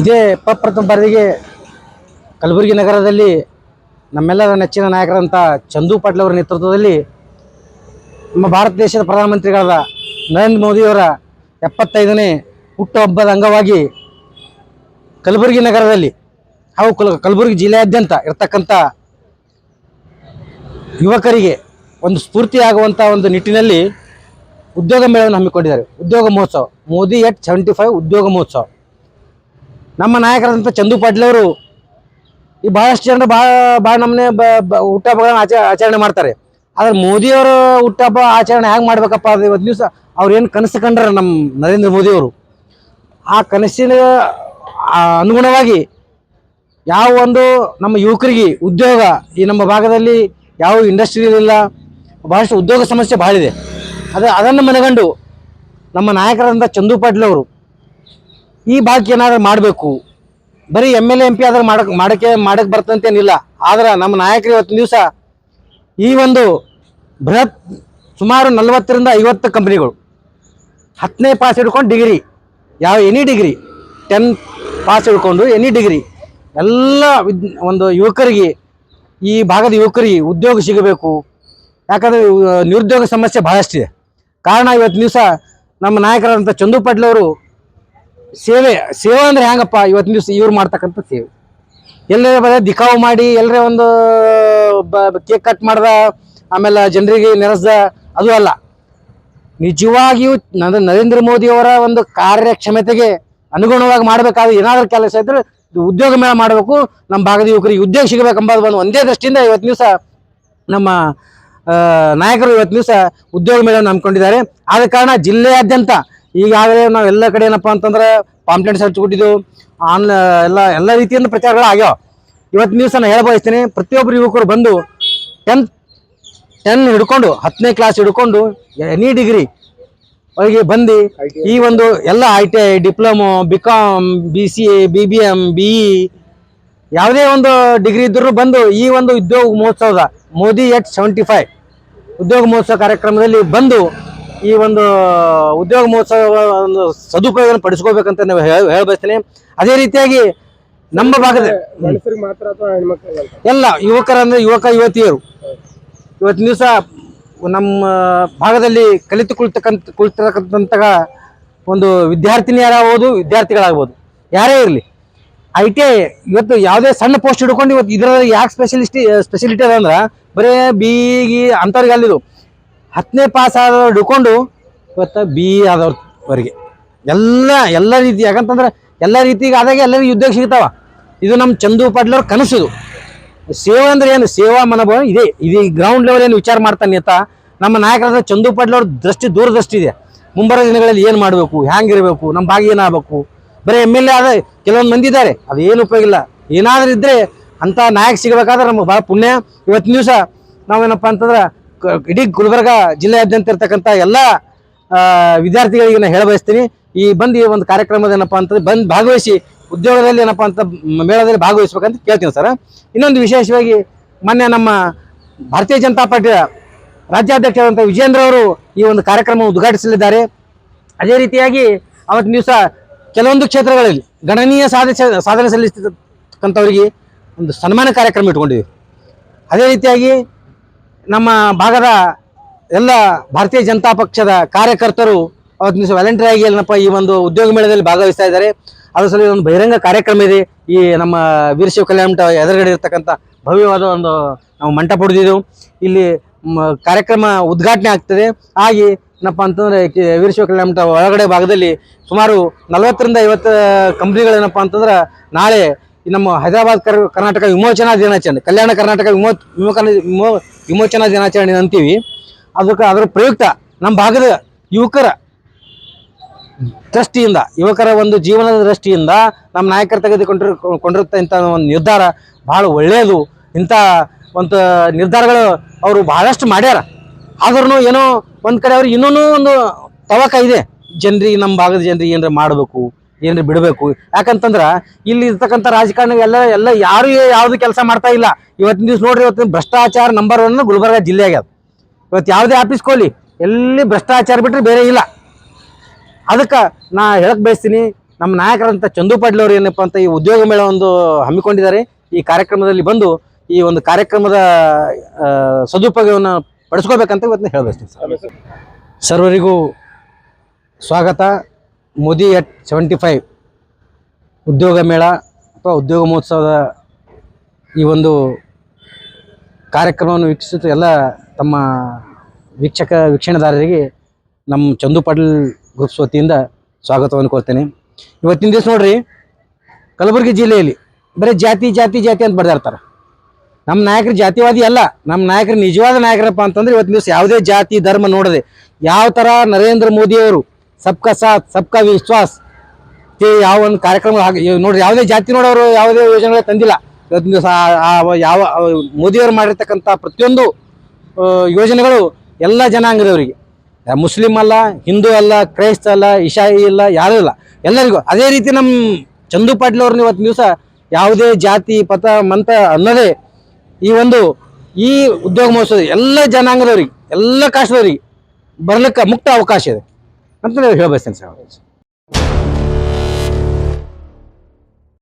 ಇದೇ ಪ್ರಪ್ರಥಮ ಬಾರಿಗೆ ಕಲಬುರಗಿ ನಗರದಲ್ಲಿ ನಮ್ಮೆಲ್ಲರ ನೆಚ್ಚಿನ ನಾಯಕರಂಥ ಚಂದು ಪಾಟೀಲ್ ಅವರ ನೇತೃತ್ವದಲ್ಲಿ ನಮ್ಮ ಭಾರತ ದೇಶದ ಪ್ರಧಾನಮಂತ್ರಿಗಳಾದ ನರೇಂದ್ರ ಮೋದಿಯವರ ಎಪ್ಪತ್ತೈದನೇ ಹುಟ್ಟುಹಬ್ಬದ ಅಂಗವಾಗಿ ಕಲಬುರಗಿ ನಗರದಲ್ಲಿ ಹಾಗೂ ಕಲ್ ಕಲಬುರಗಿ ಜಿಲ್ಲೆಯಾದ್ಯಂತ ಇರತಕ್ಕಂಥ ಯುವಕರಿಗೆ ಒಂದು ಸ್ಫೂರ್ತಿಯಾಗುವಂಥ ಒಂದು ನಿಟ್ಟಿನಲ್ಲಿ ಉದ್ಯೋಗ ಮೇಳವನ್ನು ಹಮ್ಮಿಕೊಂಡಿದ್ದಾರೆ. ಉದ್ಯೋಗ ಮಹೋತ್ಸವ. ಮೋದಿ ಎಟ್ ಸೆವೆಂಟಿ ಫೈವ್ ಉದ್ಯೋಗ ಮಹೋತ್ಸವ. ನಮ್ಮ ನಾಯಕರಾದಂಥ ಚಂದು ಪಾಟೀಲ್ ಅವರು ಈ ಭಾಳಷ್ಟು ಜನರು ಭಾಳ ಭಾಳ ನಮ್ಮನೆ ಹುಟ್ಟಹಬ್ಬಗಳನ್ನ ಆಚ, ಆಚರಣೆ ಮಾಡ್ತಾರೆ. ಆದ್ರೆ ಮೋದಿಯವರು ಹುಟ್ಟಹಬ್ಬ ಆಚರಣೆ ಹ್ಯಾಂಗೆ ಮಾಡ್ಬೇಕಪ್ಪ ಅದು ಇವತ್ತು ದಿವಸ ಅವ್ರು ಏನು ಕನಸು ಕಂಡ್ರೆ ನಮ್ಮ ನರೇಂದ್ರ ಮೋದಿಯವರು ಆ ಕನಸಿನ ಅನುಗುಣವಾಗಿ ಯಾವ ಒಂದು ನಮ್ಮ ಯುವಕರಿಗೆ ಉದ್ಯೋಗ ಈ ನಮ್ಮ ಭಾಗದಲ್ಲಿ ಯಾವ ಇಂಡಸ್ಟ್ರಿ ಇಲ್ಲ ಭಾಳಷ್ಟು ಉದ್ಯೋಗ ಸಮಸ್ಯೆ ಭಾಳ ಇದೆ ಅದು, ಅದನ್ನು ಮನಗಂಡು ನಮ್ಮ ನಾಯಕರಾದಂಥ ಚಂದು ಪಾಟೀಲ್ ಅವರು ಈ ಭಾಗಕ್ಕೆ ಏನಾದ್ರೂ ಮಾಡಬೇಕು? ಬರೀ ಎಂ ಎಲ್ ಎಂ ಪಿ ಆದ್ರೆ ಮಾಡಕ್ ಮಾಡಕ್ಕೆ ಮಾಡಕ್ಕೆ ಬರ್ತಂತೇನಿಲ್ಲ. ಆದ್ರೆ ನಮ್ಮ ನಾಯಕರು ಇವತ್ತಿನ ದಿವಸ ಈ ಒಂದು ಬೃಹತ್ ಸುಮಾರು ನಲವತ್ತರಿಂದ ಐವತ್ತು ಕಂಪ್ನಿಗಳು ಹತ್ತನೇ ಪಾಸ್ ಹಿಡ್ಕೊಂಡು ಡಿಗ್ರಿ ಯಾವ ಎನಿ ಡಿಗ್ರಿ ಟೆನ್ ಪಾಸ್ ಹಿಡ್ಕೊಂಡು ಎನಿ ಡಿಗ್ರಿ ಎಲ್ಲ ವಿದ್ ಒಂದು ಯುವಕರಿಗೆ, ಈ ಭಾಗದ ಯುವಕರಿಗೆ ಉದ್ಯೋಗ ಸಿಗಬೇಕು. ಯಾಕಂದರೆ ನಿರುದ್ಯೋಗ ಸಮಸ್ಯೆ ಭಾಳಷ್ಟಿದೆ ಕಾರಣ ಇವತ್ತು ದಿವಸ ನಮ್ಮ ನಾಯಕರಾದಂಥ ಚಂದು ಪಾಟೀಲ್ ಅವರು ಸೇವೆ ಸೇವೆ ಅಂದ್ರೆ ಹೆಂಗಪ್ಪ? ಇವತ್ತಿನ ದಿವಸ ಇವ್ರು ಮಾಡ್ತಕ್ಕಂಥ ಸೇವೆ. ಎಲ್ಲರೇ ಬರೆ ದಿಕಾವು ಮಾಡಿ, ಎಲ್ಲರೇ ಒಂದು ಕೇಕ್ ಕಟ್ ಮಾಡ್ದ, ಆಮೇಲೆ ಜನರಿಗೆ ನೆರೆಸ್ದ, ಅದು ಅಲ್ಲ. ನಿಜವಾಗಿಯೂ ನನ್ನ ನರೇಂದ್ರ ಮೋದಿ ಅವರ ಒಂದು ಕಾರ್ಯಕ್ಷಮತೆಗೆ ಅನುಗುಣವಾಗಿ ಮಾಡಬೇಕಾದ ಏನಾದರೂ ಕೆಲಸ ಇದ್ರೆ ಇದು ಉದ್ಯೋಗ ಮೇಳ ಮಾಡಬೇಕು. ನಮ್ಮ ಭಾಗದ ಯುವಕರಿಗೆ ಉದ್ಯೋಗ ಸಿಗಬೇಕೆಂಬುದು ಒಂದು ಒಂದೇ ದೃಷ್ಟಿಯಿಂದ ಇವತ್ತಿನ ದಿವಸ ನಮ್ಮ ನಾಯಕರು ಇವತ್ತಿನ ದಿವಸ ಉದ್ಯೋಗ ಮೇಳವನ್ನು ಹಮ್ಮಿಕೊಂಡಿದ್ದಾರೆ. ಆದ ಕಾರಣ ಜಿಲ್ಲೆಯಾದ್ಯಂತ ಈಗಾಗಲೇ ನಾವು ಎಲ್ಲ ಕಡೆ ಏನಪ್ಪ ಅಂತಂದ್ರೆ ಪಾಂಪ್ಲೆಟ್ಸ್ ಹಚ್ಚಿಬಿಟ್ಟಿದ್ದು ಆನ್ ಎಲ್ಲ ಎಲ್ಲ ರೀತಿಯಿಂದ ಪ್ರಚಾರಗಳು ಆಗ್ಯಾವ. ಇವತ್ತು ದಿವಸ ನಾನು ಹೇಳ್ಬಯಸ್ತೀನಿ ಪ್ರತಿಯೊಬ್ಬರು ಯುವಕರು ಬಂದು ಟೆಂತ್ ಟೆನ್ ಹಿಡ್ಕೊಂಡು ಹತ್ತನೇ ಕ್ಲಾಸ್ ಹಿಡ್ಕೊಂಡು ಎನಿ ಡಿಗ್ರಿ ಅವರಿಗೆ ಬಂದು ಈ ಒಂದು ಎಲ್ಲ I T I diploma B com B C A B B M B E ಯಾವುದೇ ಒಂದು ಡಿಗ್ರಿ ಇದ್ದರೂ ಬಂದು ಈ ಒಂದು ಉದ್ಯೋಗ ಮಹೋತ್ಸವದ ಮೋದಿ ಎಟ್ ಸೆವೆಂಟಿ ಫೈವ್ ಉದ್ಯೋಗ ಮಹೋತ್ಸವ ಕಾರ್ಯಕ್ರಮದಲ್ಲಿ ಬಂದು ಈ ಒಂದು ಉದ್ಯೋಗ ಮಹೋತ್ಸವ ಒಂದು ಸದುಪಯೋಗ ಪಡಿಸ್ಕೋಬೇಕಂತ ನಾವು ಹೇಳ ಹೇಳ್ಬಯಸ್ತೀನಿ. ಅದೇ ರೀತಿಯಾಗಿ ನಮ್ಮ ಭಾಗದ ಎಲ್ಲ ಯುವಕರಂದ್ರೆ ಯುವಕ ಯುವತಿಯರು. ಇವತ್ತಿನ ದಿವಸ ನಮ್ಮ ಭಾಗದಲ್ಲಿ ಕಲಿತು ಕುಳಿತಕ್ಕಂತ ಕುಳಿತಕ್ಕಂಥ ಒಂದು ವಿದ್ಯಾರ್ಥಿನಿಯರಾಗ್ಬೋದು ವಿದ್ಯಾರ್ಥಿಗಳಾಗ್ಬೋದು. ಯಾರೇ ಇರಲಿ. ಐ ಟಿ ಐ ಇವತ್ತು ಯಾವುದೇ ಸಣ್ಣ ಪೋಸ್ಟ್ ಹಿಡ್ಕೊಂಡು ಇವತ್ತು ಇದರಲ್ಲಿ ಯಾಕೆ ಸ್ಪೆಷಲಿಸ್ಟಿ ಸ್ಪೆಷಲಿಟಿ ಅದ ಅಂದ್ರೆ ಬರೀ ಬೀಗಿ ಗಿ ಅಂಥವ್ರಿಗೆ ಅಲ್ಲಿದು ಹತ್ತನೇ ಪಾಸ್ ಆದವ್ರು ಹಿಡ್ಕೊಂಡು ಇವತ್ತು ಬಿ ಇ ಆದವ್ರವರೆಗೆ. ಎಲ್ಲ ಎಲ್ಲ ರೀತಿ, ಯಾಕಂತಂದ್ರೆ ಎಲ್ಲ ರೀತಿಗೆ ಆದಾಗ ಎಲ್ಲರಿಗೂ ಉದ್ಯೋಗ ಸಿಗ್ತಾವ. ಇದು ನಮ್ಮ ಚಂದು ಪಾಟ್ಲವ್ರ ಕನಸು ಸೇವಾ ಅಂದ್ರೆ ಏನು? ಸೇವಾ ಮನೋಭಾವ ಇದೆ. ಇದು ಗ್ರೌಂಡ್ ಲೆವೆಲ್ ಏನು ವಿಚಾರ ಮಾಡ್ತಾನೆ ಅಂತ ನಮ್ಮ ನಾಯಕರಾದ ಚಂದು ಪಾಟ್ಲವ್ರ ದೃಷ್ಟಿ ದೂರದೃಷ್ಟಿ ಇದೆ. ಮುಂಬರೋ ದಿನಗಳಲ್ಲಿ ಏನು ಮಾಡಬೇಕು? ಹ್ಯಾಂಗಿರಬೇಕು? ನಮ್ಮ ಭಾಗ ಏನಾಗಬೇಕು? ಬರೀ ಎಂ ಎಲ್ ಎ ಆದ ಕೆಲವೊಂದು ಮಂದಿ ಇದ್ದಾರೆ. ಅದು ಏನು ಉಪಯೋಗ ಇಲ್ಲ. ಏನಾದರೂ ಇದ್ದರೆ ಅಂಥ ನಾಯಕ ಸಿಗಬೇಕಾದ್ರೆ ನಮಗೆ ಭಾಳ ಪುಣ್ಯ. ಇವತ್ತಿನ ದಿವಸ ನಾವೇನಪ್ಪ ಅಂತಂದ್ರೆ ಇಡೀ ಗುಲ್ಬರ್ಗ ಜಿಲ್ಲೆಯಾದ್ಯಂತ ಇರ್ತಕ್ಕಂಥ ಎಲ್ಲ ವಿದ್ಯಾರ್ಥಿಗಳಿಗೆ ನಾನು ಹೇಳಬಯಸ್ತೀನಿ. ಈ ಬಂದು ಈ ಒಂದು ಕಾರ್ಯಕ್ರಮದ ಏನಪ್ಪ ಅಂತಂದ್ರೆ ಬಂದು ಭಾಗವಹಿಸಿ ಉದ್ಯೋಗದಲ್ಲಿ ಏನಪ್ಪ ಅಂತ ಮೇಳದಲ್ಲಿ ಭಾಗವಹಿಸ್ಬೇಕಂತ ಕೇಳ್ತೀನಿ ಸರ್. ಇನ್ನೊಂದು ವಿಶೇಷವಾಗಿ ಮೊನ್ನೆ ನಮ್ಮ ಭಾರತೀಯ ಜನತಾ ಪಾರ್ಟಿಯ ರಾಜ್ಯಾಧ್ಯಕ್ಷರಾದಂಥ ವಿಜೇಂದ್ರ ಅವರು ಈ ಒಂದು ಕಾರ್ಯಕ್ರಮ ಉದ್ಘಾಟಿಸಲಿದ್ದಾರೆ. ಅದೇ ರೀತಿಯಾಗಿ ಅವತ್ತಿನ ದಿವಸ ಕೆಲವೊಂದು ಕ್ಷೇತ್ರಗಳಲ್ಲಿ ಗಣನೀಯ ಸಾಧಿಸ ಸಾಧನೆ ಸಲ್ಲಿಸ್ತಕ್ಕಂಥವ್ರಿಗೆ ಒಂದು ಸನ್ಮಾನ ಕಾರ್ಯಕ್ರಮ ಇಟ್ಕೊಂಡಿವಿ ಅದೇ ರೀತಿಯಾಗಿ ನಮ್ಮ ಭಾಗದ ಎಲ್ಲ ಭಾರತೀಯ ಜನತಾ ಪಕ್ಷದ ಕಾರ್ಯಕರ್ತರು ಅವತ್ತು ವ್ಯಾಲೆಂಟರಿ ಆಗಿ ಏನಪ್ಪ ಈ ಒಂದು ಉದ್ಯೋಗ ಮೇಳದಲ್ಲಿ ಭಾಗವಹಿಸ್ತಾ ಇದ್ದಾರೆ. ಅದರ ಸಲ ಒಂದು ಬಹಿರಂಗ ಕಾರ್ಯಕ್ರಮ ಇದೆ. ಈ ನಮ್ಮ ವೀರಶಿವ ಕಲ್ಯಾಣ ಮಠ ಎದುರುಗಡೆ ಇರತಕ್ಕಂಥ ಭವ್ಯವಾದ ಒಂದು, ನಾವು ಮಂಟಪ ಹೊಡೆದಿದ್ದೆವು ಇಲ್ಲಿ ಕಾರ್ಯಕ್ರಮ ಉದ್ಘಾಟನೆ ಆಗ್ತದೆ. ಆಗಿ ಏನಪ್ಪ ಅಂತಂದ್ರೆ ವೀರಶಿವ ಕಲ್ಯಾಣ ಮಠ ಒಳಗಡೆ ಭಾಗದಲ್ಲಿ ಸುಮಾರು ನಲವತ್ತರಿಂದ ಐವತ್ತು ಕಂಪ್ನಿಗಳೇನಪ್ಪ ಅಂತಂದ್ರೆ ನಾಳೆ ನಮ್ಮ ಹೈದರಾಬಾದ್ ಕರ್, ಕರ್ನಾಟಕ ವಿಮೋಚನಾ ದಿನಾಚರಣೆ, ಕಲ್ಯಾಣ ಕರ್ನಾಟಕ ವಿಮೋ ವಿಮೋಚನಾ ವಿಮೋ ವಿಮೋಚನಾ ದಿನಾಚರಣೆ ಅಂತೀವಿ. ಅದಕ್ಕೆ ಅದರ ಪ್ರಯುಕ್ತ ನಮ್ಮ ಭಾಗದ ಯುವಕರ ದೃಷ್ಟಿಯಿಂದ, ಯುವಕರ ಒಂದು ಜೀವನದ ದೃಷ್ಟಿಯಿಂದ ನಮ್ಮ ನಾಯಕರು ತೆಗೆದುಕೊಂಡಿರು ಇಂಥ ಒಂದು ನಿರ್ಧಾರ ಭಾಳ ಒಳ್ಳೆಯದು. ಇಂಥ ಒಂದು ನಿರ್ಧಾರಗಳು ಅವರು ಬಹಳಷ್ಟು ಮಾಡ್ಯಾರ. ಆದ್ರೂ ಏನೋ ಒಂದು ಕಡೆ ಅವ್ರಿಗೆ ಇನ್ನೂ ಒಂದು ತವಕ ಇದೆ. ಜನರಿಗೆ ನಮ್ಮ ಭಾಗದ ಜನರಿಗೆ ಏನಾರ ಮಾಡಬೇಕು. ಏನಾರ ಬಿಡಬೇಕು. ಯಾಕಂತಂದ್ರ ಇಲ್ಲಿ ಇರ್ತಕ್ಕಂಥ ರಾಜಕಾರಣ ಎಲ್ಲ ಎಲ್ಲ ಯಾರು ಯಾವ್ದು ಕೆಲಸ ಮಾಡ್ತಾ ಇಲ್ಲ. ಇವತ್ತಿನ ದಿವಸ ನೋಡ್ರಿ ಇವತ್ತಿನ ಭ್ರಷ್ಟಾಚಾರ ನಂಬರ್ ಒನ್ ಗುಲ್ಬರ್ಗ ಜಿಲ್ಲೆ ಆಗ್ಯದ. ಇವತ್ತು ಯಾವುದೇ ಆಫೀಸ್ ಕೋಲಿ ಎಲ್ಲಿ ಭ್ರಷ್ಟಾಚಾರ ಬಿಟ್ಟರೆ ಬೇರೆ ಇಲ್ಲ. ಅದಕ್ಕೆ ನಾ ಹೇಳಕ್ ಬಯಸ್ತೀನಿ ನಮ್ಮ ನಾಯಕರಂತ ಚಂದು ಪಾಟೀಲ್ ಅವರು ಏನಪ್ಪ ಅಂತ ಈ ಉದ್ಯೋಗ ಮೇಳ ಒಂದು ಹಮ್ಮಿಕೊಂಡಿದ್ದಾರೆ. ಈ ಕಾರ್ಯಕ್ರಮದಲ್ಲಿ ಬಂದು ಈ ಒಂದು ಕಾರ್ಯಕ್ರಮದ ಸದುಪಯೋಗವನ್ನು ಪಡಿಸ್ಕೋಬೇಕಂತ ಇವತ್ತು ಹೇಳಬೇಕು ಸರ್. ಸರ್ವರಿಗೂ ಸ್ವಾಗತ. ಮೋದಿ ಎಟ್ ಸೆವೆಂಟಿ ಫೈವ್ ಉದ್ಯೋಗ ಮೇಳ ಅಥವಾ ಉದ್ಯೋಗ ಮಹೋತ್ಸವದ ಈ ಒಂದು ಕಾರ್ಯಕ್ರಮವನ್ನು ವೀಕ್ಷಿಸುತ್ತ ಎಲ್ಲ ತಮ್ಮ ವೀಕ್ಷಕ ವೀಕ್ಷಣೆದಾರರಿಗೆ ನಮ್ಮ ಚಂದು ಪಾಟೀಲ್ ಗ್ರೂಪ್ಸ್ ವತಿಯಿಂದ ಸ್ವಾಗತವನ್ನು ಕೋರ್ತೇನೆ. ಇವತ್ತಿನ ದಿವಸ ನೋಡ್ರಿ, ಕಲಬುರಗಿ ಜಿಲ್ಲೆಯಲ್ಲಿ ಬರೀ ಜಾತಿ ಜಾತಿ ಜಾತಿ ಅಂತ ಬರ್ದಿರ್ತಾರೆ ನಮ್ಮ ನಾಯಕರು ಜಾತಿವಾದಿ ಅಲ್ಲ, ನಮ್ಮ ನಾಯಕರು ನಿಜವಾದ ನಾಯಕರಪ್ಪ ಅಂತಂದ್ರೆ ಇವತ್ತಿನ ದಿವಸ ಯಾವುದೇ ಜಾತಿ, ಧರ್ಮ ನೋಡದೆ ಯಾವ ಥರ ನರೇಂದ್ರ ಮೋದಿಯವರು ಸಬ್ಕಾ ಸಾಥ್, ಸಬ್ಕಾ ವಿಶ್ವಾಸ್. ಯಾವ ಒಂದು ಕಾರ್ಯಕ್ರಮ ಹಾಗೆ ನೋಡ್ರಿ, ಯಾವುದೇ ಜಾತಿ ನೋಡೋರು ಯಾವುದೇ ಯೋಜನೆಗಳು ತಂದಿಲ್ಲ. ಇವತ್ತಿನ ದಿವಸ ಯಾವ ಮೋದಿಯವರು ಮಾಡಿರ್ತಕ್ಕಂಥ ಪ್ರತಿಯೊಂದು ಯೋಜನೆಗಳು ಎಲ್ಲ ಜನಾಂಗದವರಿಗೆ. ಮುಸ್ಲಿಂ ಅಲ್ಲ, ಹಿಂದೂ ಅಲ್ಲ, ಕ್ರೈಸ್ತ ಅಲ್ಲ, ಇಶಾಯಿ ಇಲ್ಲ, ಯಾರೂ ಇಲ್ಲ. ಎಲ್ಲರಿಗೂ ಅದೇ ರೀತಿ ನಮ್ಮ ಚಂದು ಪಾಟೀಲ್ ಅವ್ರನ್ನ ಇವತ್ತಿನ ದಿವಸ ಯಾವುದೇ ಜಾತಿ, ಪಥ ಮಂತ ಅನ್ನೋದೇ ಈ ಒಂದು, ಈ ಉದ್ಯೋಗ ಮಹೋತ್ಸವ ಎಲ್ಲ ಜನಾಂಗದವರಿಗೆ, ಎಲ್ಲ ಕಾಷ್ಟದವರಿಗೆ ಬರ್ಲಿಕ್ಕೆ ಮುಕ್ತ ಅವಕಾಶ ಇದೆ. ಅಂತ ಹೇಳಬಯಸ್ತೇನೆ ಸರ್